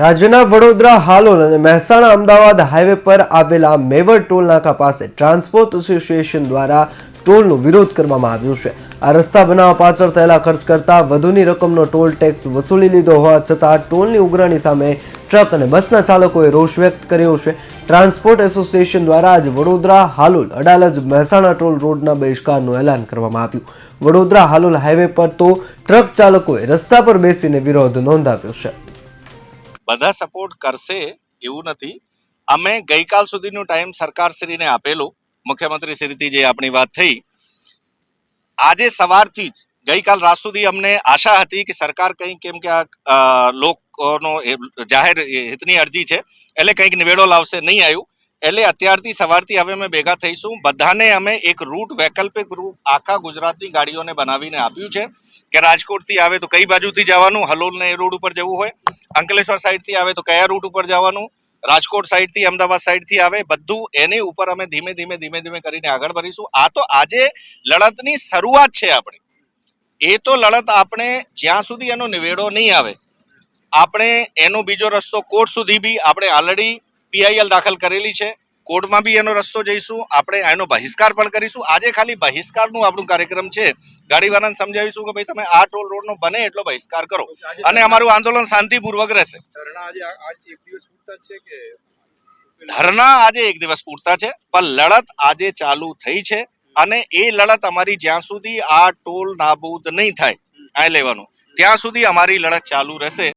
રાજ્યના વડોદરા, હાલોલ અને મહેસાણા અમદાવાદ હાઈવે પર આવેલા મેવડ ટોલ નાકા પાસે ટ્રાન્સપોર્ટ એસોસિએશન દ્વારા ટોલનો વિરોધ કરવામાં આવ્યો છે. આ રસ્તા બનાવવા પાછળ થયેલા ખર્ચ કરતાં વધુની રકમનો ટોલ ટેક્સ વસૂલી લીધો હોવા છતાં ટોલની ઉઘરાણી સામે ટ્રક અને બસના ચાલકોએ રોષ વ્યક્ત કર્યો છે. ટ્રાન્સપોર્ટ એસોસિએશન દ્વારા આજે વડોદરા, હાલોલ, અડાલજ, મહેસાણા ટોલ રોડના બહિષ્કારનું એલાન કરવામાં આવ્યું. વડોદરા, હાલોલ હાઈવે પર તો ટ્રક ચાલકોએ રસ્તા પર બેસીને વિરોધ નોંધાવ્યો છે. બધા સપોર્ટ કરશે એવું નથી. અમે ગઈકાલ સુધીનું ટાઈમ સરકારશ્રીને આપેલો મુખ્યમંત્રી શ્રીથી જે આપણી વાત થઈ. આજે સવારથી જ, ગઈકાલ રાત સુધી અમને આશા હતી કે સરકાર કંઈક કેમ કે આ લોકોનો જાહેર હિતની અરજી છે, એટલે કંઈક નિવેડો લાવશે, નહીં આવ્યું. એટલે અત્યારથી સવારથી હવે અમે ભેગા થઈશું. બધાને અમે એક રૂટ વૈકલ્પિક રૂટ આખા ગુજરાતની ગાડીઓને બનાવીને આપ્યું છે. કે રાજકોટથી આવે તો કઈ બાજુથી જવાનું? હલોલને એ રોડ ઉપર જવું હોય. અંકલેશ્વર સાઈડથી આવે તો કયા રૂટ ઉપર જવાનું? રાજકોટ સાઈડથી, અમદાવાદ સાઈડથી આવે. બધું એની ઉપર અમે ધીમે ધીમે ધીમે ધીમે કરીને આગળ ભરીશું આ તો આજે લડતની શરૂઆત છે આપણી. એ તો લડત આપણે જ્યાં સુધી એનો નિવેડો નહીં આવે, આપણે એનો બીજો રસ્તો કોર્ટ સુધી બી આપણે ઓલરેડી પીઆઈએલ દાખલ કરેલી છે. કોર્ટમાં બી એનો રસ્તો જઈશું. આપણે એનો બહિષ્કાર પણ કરીશું. આજે ખાલી બહિષ્કારનું આપણું કાર્યક્રમ છે. ગાડીવાળાને સમજાવીશું કે ભાઈ તમે આ ટોલ રોડનો બને એટલો બહિષ્કાર કરો. અને અમારું આંદોલન શાંતિપૂર્વક રહેશે. ધરના આજે એક દિવસ પૂરતા છે પણ લડત આજે ચાલુ થઈ છે અને એ લડત અમારી જ્યાં સુધી આ ટોલ નાબૂદ નહીં થાય આ લેવાનું. ત્યાં સુધી અમારી લડત ચાલુ રહેશે.